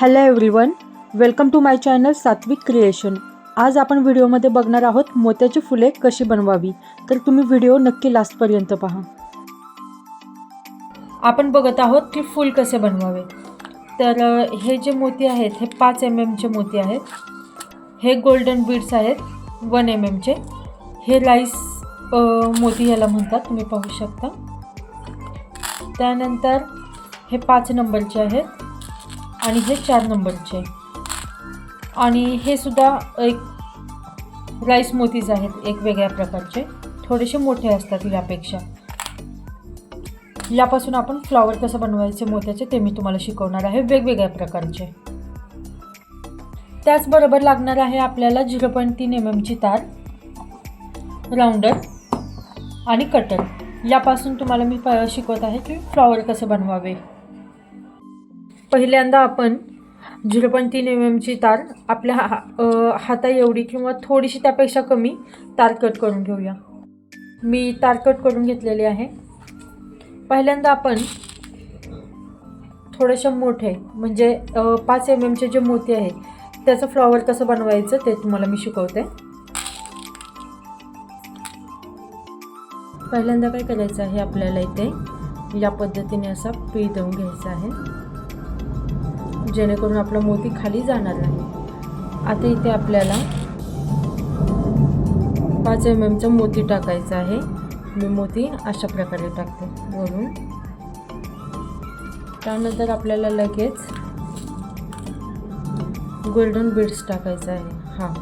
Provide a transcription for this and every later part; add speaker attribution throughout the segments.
Speaker 1: Hello everyone welcome to my channel Satvik creation आज आपण व्हिडिओमध्ये बघणार आहोत मोत्याची फुले कशी बनवावी. तर तुम्ही व्हिडिओ नक्की लास्टपर्यंत पहा. आपण बघत आहोत की फूल कसे बनवावे. तर हे जे मोती आहेत हे पाच एम एमचे मोती आहेत. हे गोल्डन बीड्स आहेत वन एम एमचे हे राईस मोती याला म्हणतात तुम्ही पाहू शकता. त्यानंतर हे पाच नंबरचे आहेत. आणि हे चार नंबरचे. आणि हे सुद्धा एक राईस मोतीज आहेत एक वेगळ्या प्रकारचे. थोडेसे मोठे असतात यापेक्षा. यापासून आपण फ्लॉवर कसं बनवायचे मोत्याचे ते मी तुम्हाला शिकवणार आहे. वेगवेगळ्या प्रकारचे. त्याचबरोबर लागणार आहे आपल्याला झिरो पॉईंट तीन एम एमची तार राऊंडर आणि कटर यापासून तुम्हाला मी प शिकवत आहे की फ्लॉवर कसं बनवावे. पहिल्यांदा आपण झिरो पॉईंट तीन एम एमची तार आपल्या हा हाता एवढी किंवा थोडीशी त्यापेक्षा कमी तार कट करून घेऊया. मी तार कट करून घेतलेली आहे. पहिल्यांदा आपण थोडेसे मोठे म्हणजे पाच एम एमचे जे मोती आहे त्याचं फ्लॉवर कसं बनवायचं ते तुम्हाला मी शिकवते. पहिल्यांदा काय करायचं आहे आपल्याला इथे? या पद्धतीने असा पी देऊन घ्यायचा आहे. जेणेकरून आपला मोती खाली जाणार नाही. आता इथे आपल्याला पाच एम एमचा मोती टाकायचा आहे. मी मोती अशा प्रकारे टाकते वरून. त्यानंतर आपल्याला लगेच गोल्डन बीड्स टाकायचं आहे. हां.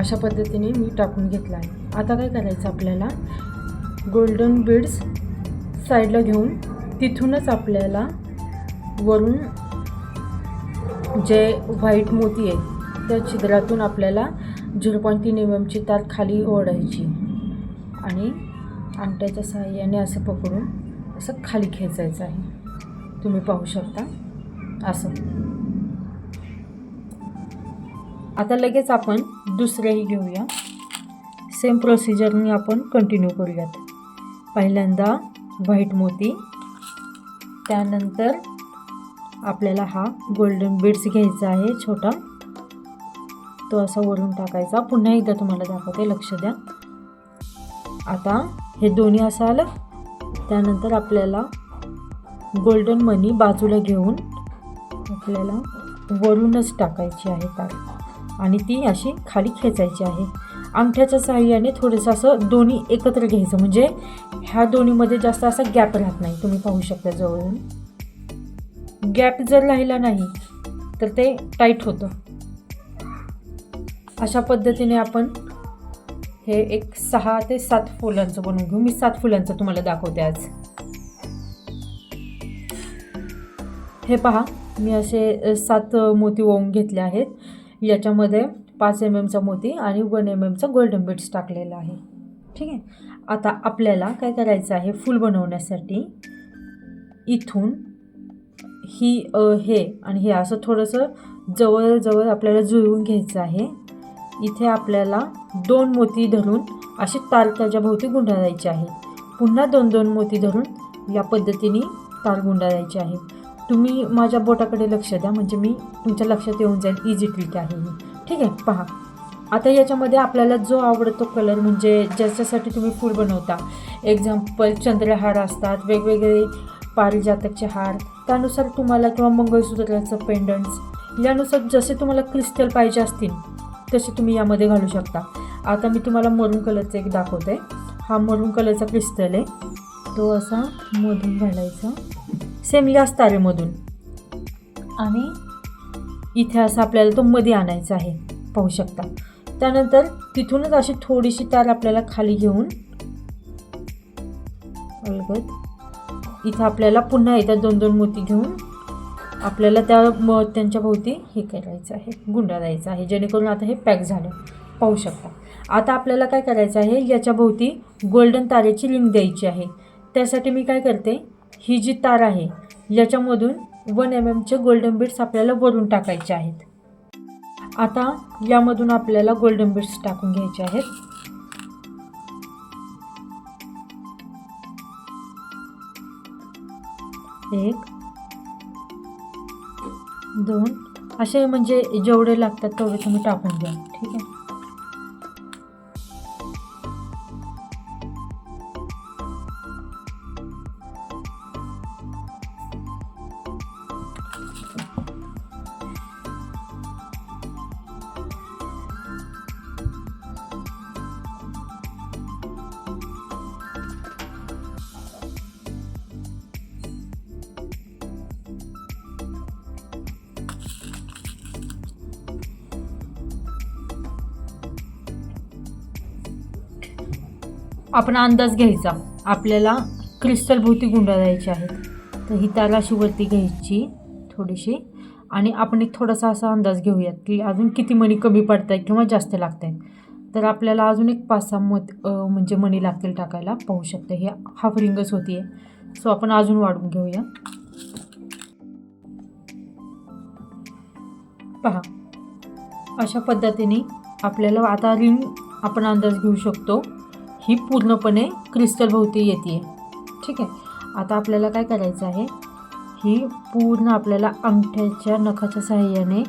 Speaker 1: अशा पद्धतीने मी टाकून घेतला आहे. आता काय करायचं आपल्याला? गोल्डन बीड्स साईडला घेऊन तिथूनच आपल्याला वरून जे व्हाईट मोती आहे त्या छिद्रातून आपल्याला झिरो पॉईंट तीन एम एमची तार खाली ओढायची आणि अंगठ्याच्या सहाय्याने असं पकडून असं खाली खेचायचं आहे. तुम्ही पाहू शकता. असं. आता लगेच आपण दुसरेही घेऊया. सेम प्रोसिजरनी आपण कंटिन्यू करूयात. पहिल्यांदा व्हाईट मोती त्यानंतर आपल्याला हा गोल्डन बीड्स घ्यायचा आहे छोटा. तो असा वरून टाकायचा. पुन्हा एकदा तुम्हाला दाखवते लक्ष द्या. आता हे दोन्ही असं आलं. त्यानंतर आपल्याला गोल्डन मनी बाजूला घेऊन आपल्याला वरूनच टाकायची आहे तार आणि ती अशी खाली खेचायची आहे. अंगठ्याच्या सहाय्याने थोडंसं असं दोन्ही एकत्र घ्यायचं. म्हणजे ह्या दोन्हीमध्ये जास्त असा गॅप राहत नाही. तुम्ही पाहू शकता जवळून. गॅप जर राहिला नाही तर ते टाईट होतं. अशा पद्धतीने आपण हे एक सहा ते सात फुलांचं बनवून घेऊ. मी सात फुलांचं तुम्हाला दाखवते आज. हे पहा मी असे सात मोती ओवून घेतले आहेत. याच्यामध्ये पाच एम एमचा मोती आणि वन एम एमचा गोल्डन बीट्स टाकलेला आहे. ठीक आहे? आता आपल्याला काय करायचं आहे? फूल बनवण्यासाठी इथून ही अ, हे आणि हे असं थोडंसं जवळजवळ आपल्याला जुळवून घ्यायचं आहे. इथे आपल्याला दोन मोती धरून अशी तार त्याच्या भोवती गुंडाळायची आहे. पुन्हा दोन दोन मोती धरून या पद्धतीने तार गुंडाळायची आहे. तुम्ही माझ्या बोटाकडे लक्ष द्या म्हणजे मी तुमच्या लक्षात येऊन जाईल. इझी ट्रिक आहे ही. ठीक आहे पहा. आता याच्यामध्ये आपल्याला जो आवडतो कलर म्हणजे ज्याच्यासाठी तुम्ही फूल बनवता. एक्झाम्पल चंद्रहार असतात वेगवेगळे पारिजातकचे हार. त्यानुसार तुम्हाला किंवा मंगळसूत्राचं पेंडंट्स यानुसार जसे तुम्हाला क्रिस्टल पाहिजे असतील तसे तुम्ही यामध्ये घालू शकता. आता मी तुम्हाला मरून कलरचं एक दाखवते. हा मरून कलरचा क्रिस्टल आहे. तो असा मधून घालायचा. सेम याच तारेमधून आणि इथे असं आपल्याला तो मध्ये आणायचा आहे पाहू शकता. त्यानंतर तिथूनच अशी थोडीशी तार आपल्याला खाली घेऊन अलगद इथं आपल्याला पुन्हा येतात दोन दोन मोती घेऊन आपल्याला त्या म त्यांच्या भोवती हे करायचं आहे गुंडा गुंडाळायचं आहे जेणेकरून आता हे पॅक झालं. पाहू शकता. आता आपल्याला काय करायचं आहे याच्या भोवती गोल्डन तारेची रिंग द्यायची आहे. त्यासाठी मी काय करते ही जी तार आहे याच्यामधून वन एम एमचे गोल्डन बीड्स आपल्याला भरून टाकायचे आहेत. आता यामधून आपल्याला गोल्डन बीड्स टाकून घ्यायचे आहेत. एक दोन असे म्हणजे जेवढे लागतात तेवढे तुम्ही टाकून द्या. ठीक आहे? आपण अंदाज घ्यायचा. आपल्याला क्रिस्टल भोवती गुंडाळायचे आहेत. तर ही तार अशी घ्यायची थोडीशी. आणि आपण एक थोडासा असा अंदाज घेऊयात की अजून किती मणी कमी पडत आहेत किंवा जास्त लागत आहेत तर आपल्याला अजून एक पाच सहा मत म्हणजे मणी लागतील टाकायला. पाहू शकते हे हाफ रिंगच होती. आहे सो आपण अजून वाढवून घेऊया. पहा. अशा पद्धतीने आपल्याला आता रिंग आपण अंदाज घेऊ शकतो. ही पूर्णपणे क्रिस्टल भोवती येते. ठीक आहे? आता आपल्याला काय करायचं आहे? ही पूर्ण आपल्याला अंगठ्याच्या नखाच्या सहाय्याने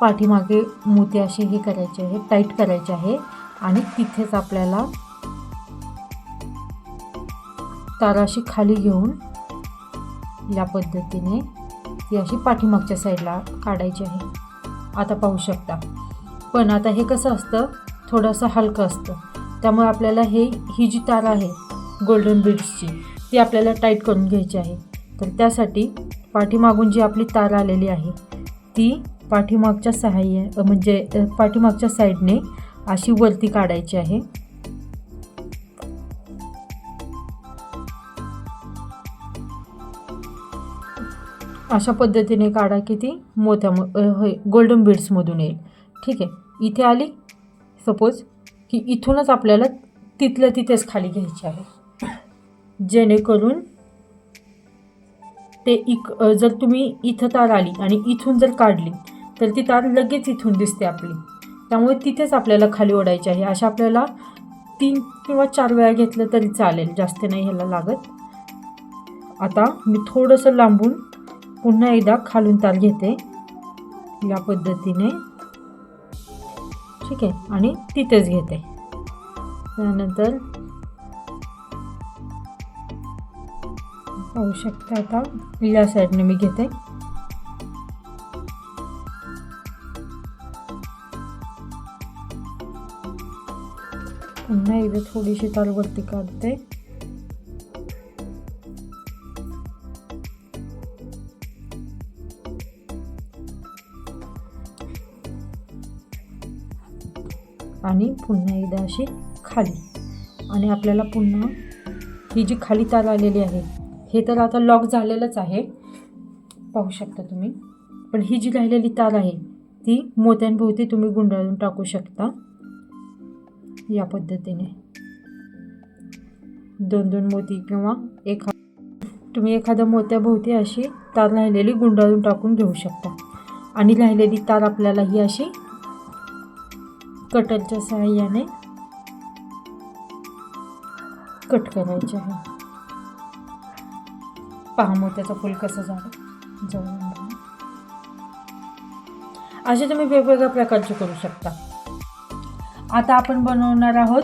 Speaker 1: पाठीमागे मोती असे हे करायचे आहे टाईट करायचे आहे आणि तिथेच आपल्याला ताराशी खाली घेऊन या पद्धतीने ती अशी पाठीमागच्या साईडला काढायची आहे. आता पाहू शकता. पण आता हे कसं असतं? थोडंसं हलकं असतं. त्यामुळे आपल्याला हे ही जी तार आहे गोल्डन बीड्सची ती आपल्याला टाईट करून घ्यायची आहे. तर त्यासाठी पाठीमागून जी आपली तार आलेली आहे ती पाठीमागच्या सहाय्य म्हणजे पाठीमागच्या साईडने अशी वरती काढायची आहे. अशा पद्धतीने काढा की ती मोत्या होय गोल्डन बीड्समधून येईल. ठीक आहे. इथे आली. सपोज की इथूनच आपल्याला तिथल्या तिथेच खाली घ्यायची आहे. जेणेकरून ते इक जर तुम्ही इथं तार आली आणि इथून जर काढली तर ती तार लगेच इथून दिसते आपली. त्यामुळे तिथेच आपल्याला खाली ओढायची आहे. अशा आपल्याला तीन किंवा चार वेळा घेतलं तरी चालेल. जास्त नाही ह्याला लागत. आता मी थोडंसं लांबून पुन्हा एकदा खालून तार घेते. या पद्धतीने. ठीक आहे. आणि तिथेच घेते. त्यानंतर पाहू शकता आता या साईडने मी घेते. पुन्हा एकदा थोडीशी तालवरती काढते. आणि पुन्हा एकदा अशी खाली. आणि आपल्याला पुन्हा ही जी खाली तार आलेली आहे हे तर आता लॉक झालेलंच आहे. पाहू शकता तुम्ही. पण ही जी राहिलेली तार आहे ती मोत्यांभोवती तुम्ही गुंडाळून टाकू शकता या पद्धतीने. दोन दोन मोती किंवा एखा तुम्ही एखाद्या मोत्याभोवती अशी तार राहिलेली गुंडाळून टाकून घेऊ शकता. आणि राहिलेली तार आपल्याला ही अशी कटरच्या सहाय्याने कट करायचे आहे. पहा मोत्याचं फुल कसं झालं. जवळ असे तुम्ही वेगवेगळ्या प्रकारचे करू शकता. आता आपण बनवणार आहोत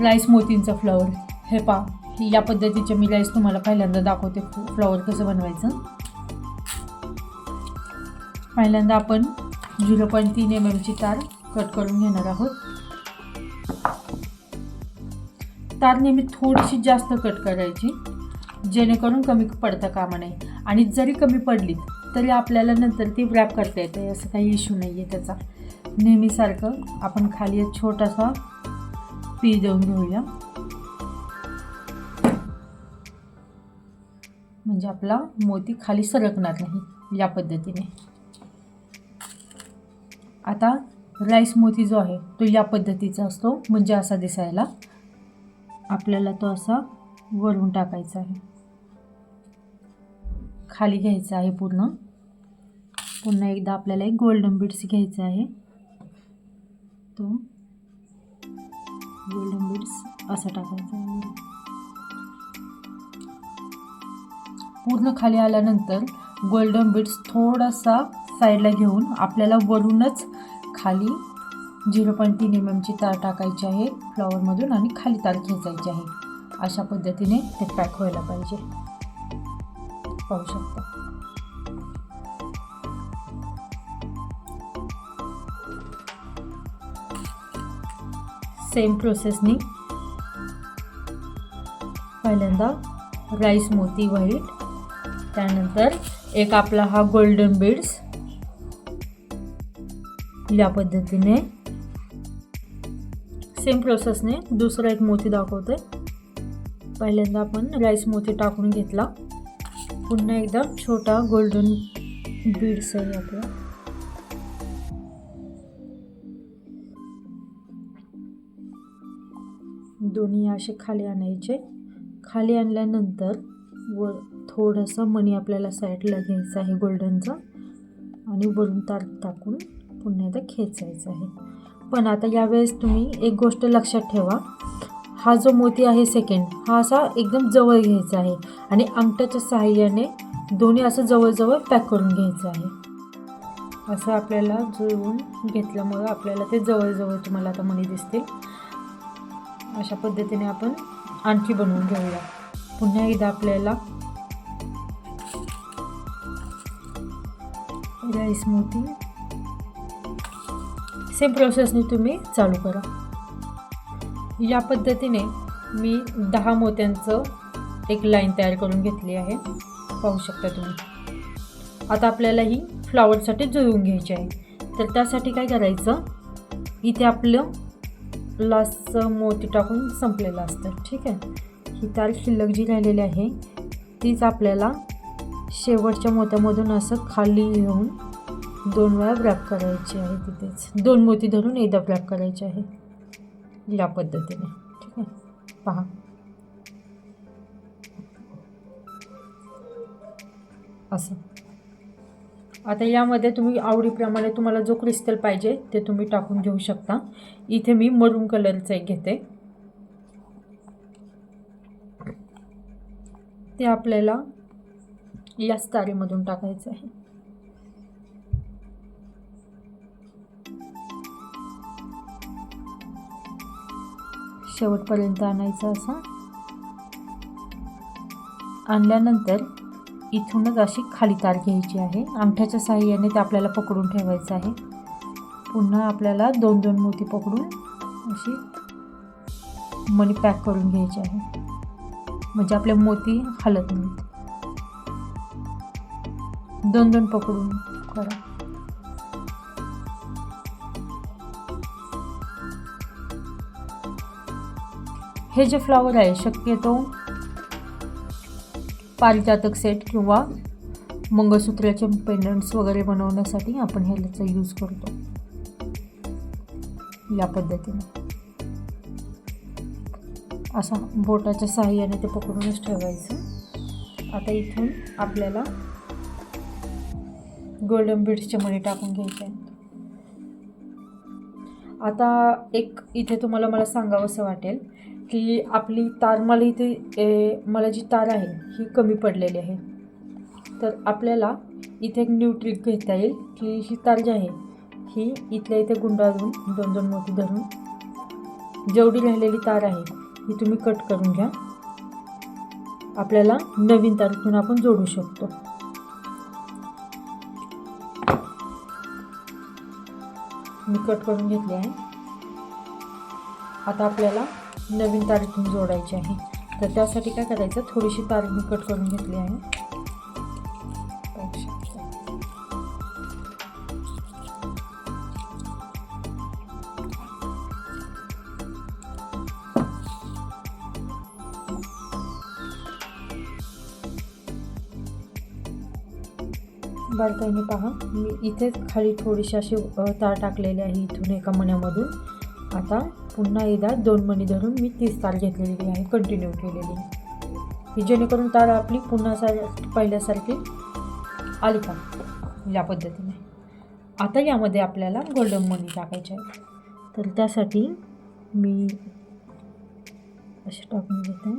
Speaker 1: राईस मोतींचा फ्लॉवर. हे पहा या पद्धतीचे मी राईस तुम्हाला पहिल्यांदा दाखवते. फ्लॉवर कसं बनवायचं. पहिल्यांदा आपण झिरो पॉईंट तीन एम एमची तार कट करून घेणार आहोत. तार नेहमी थोडीशी जास्त कट करायची जेणेकरून कमी पडता कामा नाही आणि जरी कमी पडली तरी आपल्याला नंतर ती रॅप करता येते. असं काही इश्यू नाही आहे त्याचा नेहमीसारखं आपण खाली एक छोटासा पी देऊन घेऊया. म्हणजे आपला मोती खाली सरकणार नाही या पद्धतीने. आता राईस मोती जो आहे तो या पद्धतीचा असतो. म्हणजे असा दिसायला आपल्याला तो असा वरून टाकायचा आहे. खाली घ्यायचा आहे पूर्ण. पुन्हा एकदा आपल्याला एक गोल्डन बीड्स घ्यायचा आहे. तो गोल्डन बीड्स असा टाकायचा आहे. पूर्ण खाली आल्यानंतर गोल्डन बीड्स थोडासा साईडला घेऊन आपल्याला वरूनच खाली. झिरो पॉईंट तीन mm एम एमची तार टाकायची आहे फ्लॉवरमधून आणि खाली तार खेचायची आहे. अशा पद्धतीने ते पॅक व्हायला पाहिजे. पाहू शकता. सेम प्रोसेसनी पहिल्यांदा राईस मोती व्हाईट त्यानंतर एक आपला हा गोल्डन बीड्स या पद्धतीने. सेम प्रोसेसने दुसरा एक मोती दाखवते पहिल्यांदा आपण राईस मोती टाकून घेतला. पुन्हा एकदा छोटा गोल्डन बीड्स आहे आपला दोन्ही असे खाली आणायचे. खाली आणल्यानंतर व थोडंसं मणी आपल्याला साईडला घ्यायचं आहे गोल्डनचा आणि वरून तार टाकून पुन्हा एकदा खेचायचं आहे. पण आता यावेळेस तुम्ही एक गोष्ट लक्षात ठेवा. हा जो मोती आहे सेकंड हा असा एकदम जवळ घ्यायचा आहे आणि अंगठ्याच्या सहाय्याने दोन्ही असं जवळजवळ पॅक करून घ्यायचं आहे. असं आपल्याला जुळवून घेतल्यामुळं आपल्याला ते जवळजवळ तुम्हाला आता मणी दिसतील. अशा पद्धतीने आपण आणखी बनवून घेऊया. पुन्हा एकदा आपल्याला राईस मोती सेम प्रोसेसने तुम्ही चालू करा. या पद्धतीने मी दहा मोत्यांचं एक लाईन तयार करून घेतली आहे. पाहू शकता तुम्ही. आता आपल्याला ही फ्लॉवरसाठी जुळवून घ्यायची आहे. तर त्यासाठी काय करायचं? इथे आपलं लास्टचं मोती टाकून संपलेलं असतं. ठीक आहे? ही तार शिल्लक जी राहिलेली आहे तीच आपल्याला शेवटच्या मोत्यामधून असं खाली येऊन दोन वेळा व्रॅप करायची आहे तिथेच. दोन मोती धरून एकदा व्रॅप करायचे आहे. या पद्धतीने. ठीक आहे? पहा. असं. आता यामध्ये तुम्ही आवडीप्रमाणे तुम्हाला जो क्रिस्टल पाहिजे ते तुम्ही टाकून घेऊ शकता. इथे मी मरून कलरचं एक घेते. ते आपल्याला याच तारेमधून टाकायचं आहे. शेवटपर्यंत आणायचं असा? आणल्यानंतर इथूनच अशी खाली तार घ्यायची आहे. अंगठ्याच्या सहाय्याने ते आपल्याला पकडून ठेवायचं आहे. पुन्हा आपल्याला दोन दोन मोती पकडून अशी मनी पॅक करून घ्यायची आहे. म्हणजे आपले मोती हलत नाहीत. दोन दोन पकडून करा. हे जे फ्लॉवर आहे शक्यतो पारिजातक सेट किंवा मंगळसूत्राचे पेंडंट्स वगैरे बनवण्यासाठी आपण ह्याचा यूज करतो. या पद्धतीने. असा बोटाच्या साहाय्याने ते पकडूनच ठेवायचं. आता इथून आपल्याला गोल्डन बीड्सचे मणी टाकून घ्यायचे आहेत. आता एक इथे तुम्हाला मला सांगावंसं वाटेल. की आपली तार मला इथे ए, मला जी तार आहे ही कमी पडलेली आहे. तर आपल्याला इथे एक न्यू ट्रिक घेता येईल की ही तार जी आहे ही इथल्या इथे गुंडाळून दोन दोन मोती धरून जेवढी राहिलेली तार आहे ही तुम्ही कट करून घ्या. आपल्याला नवीन तारीखून आपण जोडू शकतो. मी कट करून घेतली आहे. आता आपल्याला नवीन तारीखून जोडायची आहे. तर त्यासाठी काय करायचं? थोडीशी तारीख मी कट करून घेतली आहे. बारकाईने पहा मी इथेच खाली थोडीशी अशी तार टाकलेली आहे इथून एका मण्यामधून. आता पुन्हा एकदा दोन मणी धरून मी तीस तार घेतलेली आहे कंटिन्यू केलेली. ही जेणेकरून तार आपली पुन्हा सार पहिल्यासारखी आली का? या पद्धतीने. आता यामध्ये आपल्याला गोल्डन मनी टाकायचे आहे. तर त्यासाठी मी असे टाकून घेते.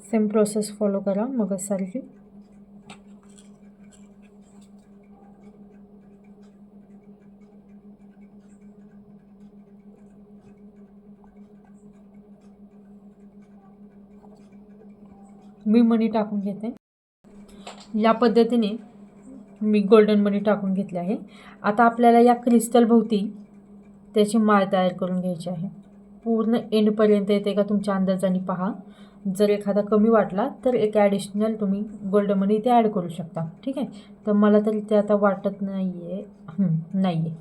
Speaker 1: सेम प्रोसेस फॉलो करा मग सारखी. मी मनी टाकून घेते. या पद्धतीने मी गोल्डन मनी टाकून घेतली आहे. आता आपल्याला या क्रिस्टलभोवती त्याची माळ तयार करून घ्यायची आहे. पूर्ण एंडपर्यंत येते का तुमच्या अंदाजाने पहा. जर एखादा कमी वाटला तर एक ॲडिशनल तुम्ही गोल्ड मनी इथे ॲड करू शकता. ठीक आहे? तर मला तरी ते आता वाटत नाही आहे नाही आहे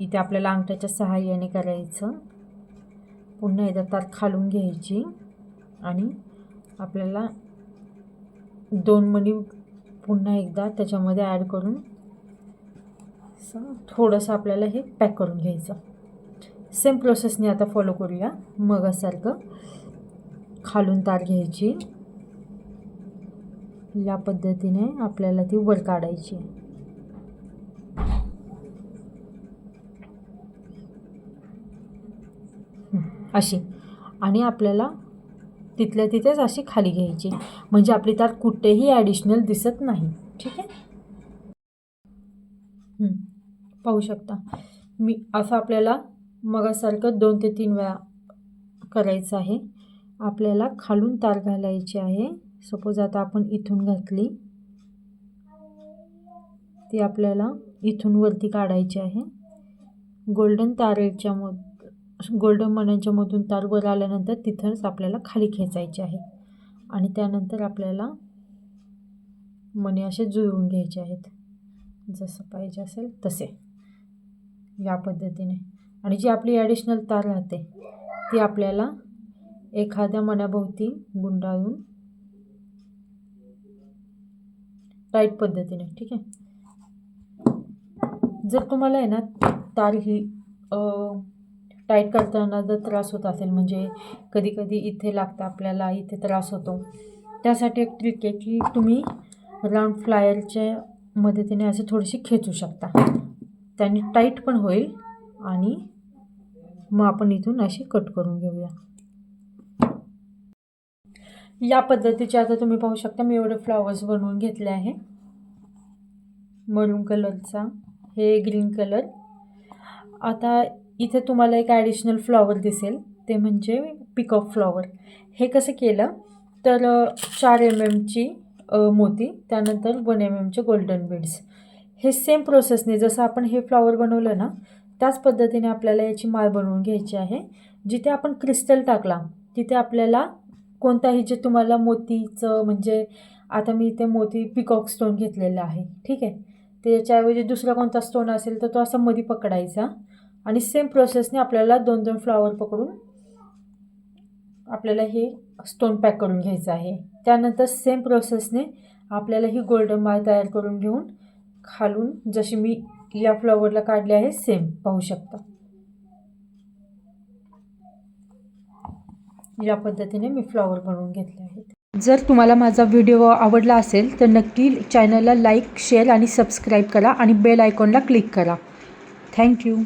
Speaker 1: इथे आपल्याला अंगठ्याच्या सहाय्याने करायचं. पुन्हा एकदा तार खालून घ्यायची आणि आपल्याला दोन मणी पुन्हा एकदा त्याच्यामध्ये ॲड करून असं थोडंसं आपल्याला हे पॅक करून घ्यायचं. सेम प्रोसेसने आता फॉलो करूया. मगासारखं खालून तार घ्यायची. या पद्धतीने आपल्याला ती वर काढायची. अशी. आणि आपल्याला तिथल्या तिथेच अशी खाली घ्यायची. म्हणजे आपली तार कुठेही ॲडिशनल दिसत नाही. ठीक आहे? पाहू शकता. मी असं आपल्याला मगासारखं दोन ते तीन वेळा करायचं आहे. आपल्याला खालून तार घालायची आहे. सपोज आता आपण इथून घातली. ती आपल्याला इथून वरती काढायची आहे. गोल्डन तारेच्या मग गोल्डन मण्यांच्यामधून तारवर तार वर आल्यानंतर तिथंच आपल्याला खाली खेचायचे आहे. आणि त्यानंतर आपल्याला मणी असे जुळवून घ्यायचे आहेत. जसं पाहिजे असेल तसे. या पद्धतीने. आणि जी आपली ॲडिशनल तार राहते ती आपल्याला एखाद्या मनाभोवती गुंडाळून टाईट पद्धतीने ठीक आहे? जर तुम्हाला आहे ना तार ही टाईट करताना जर त्रास होत असेल म्हणजे कधीकधी इथे लागतं आपल्याला इथे त्रास होतो. त्यासाठी एक ट्रिक आहे की तुम्ही राऊंड फ्लायरच्या मदतीने असे थोडीशी खेचू शकता. त्याने टाईट पण होईल आणि मग आपण इथून अशी कट करून घेऊया. या पद्धतीचे आता तुम्ही पाहू शकता मी एवढे फ्लॉवर्स बनवून घेतले आहे. मरून कलरचा हे ग्रीन कलर आता इथे तुम्हाला एक ॲडिशनल फ्लॉवर दिसेल. ते म्हणजे पिकॉक फ्लॉवर हे कसं केलं? तर चार एम एमची मोती त्यानंतर वन एम एमचे गोल्डन बीड्स हे सेम प्रोसेसने जसं आपण हे फ्लॉवर बनवलं ना त्याच पद्धतीने आपल्याला याची माळ बनवून घ्यायची आहे. जिथे आपण क्रिस्टल टाकला तिथे आपल्याला कोणताही जे तुम्हाला मोतीचं म्हणजे आता मी इथे मोती पिकॉक स्टोन घेतलेला आहे. ठीक आहे? त्याच्याऐवजी दुसरा कोणता स्टोन असेल तर तो असा मध्ये पकडायचा. आणि सेम प्रोसेसने आपल्याला दोन दोन फ्लॉवर पकडून आपल्याला हे स्टोन पॅक करून घ्यायचं आहे. त्यानंतर सेम प्रोसेसने आपल्याला ही गोल्डन माळ तयार करून घेऊन खालून जशी मी या फ्लॉवरला काढले आहे सेम पाहू शकता. या पद्धतीने मी फ्लॉवर बनवून घेतले आहेत जर तुम्हाला माझा व्हिडिओ आवडला असेल तर नक्की चॅनलला लाईक शेअर आणि सबस्क्राईब करा आणि बेल आयकॉनला क्लिक करा. थँक्यू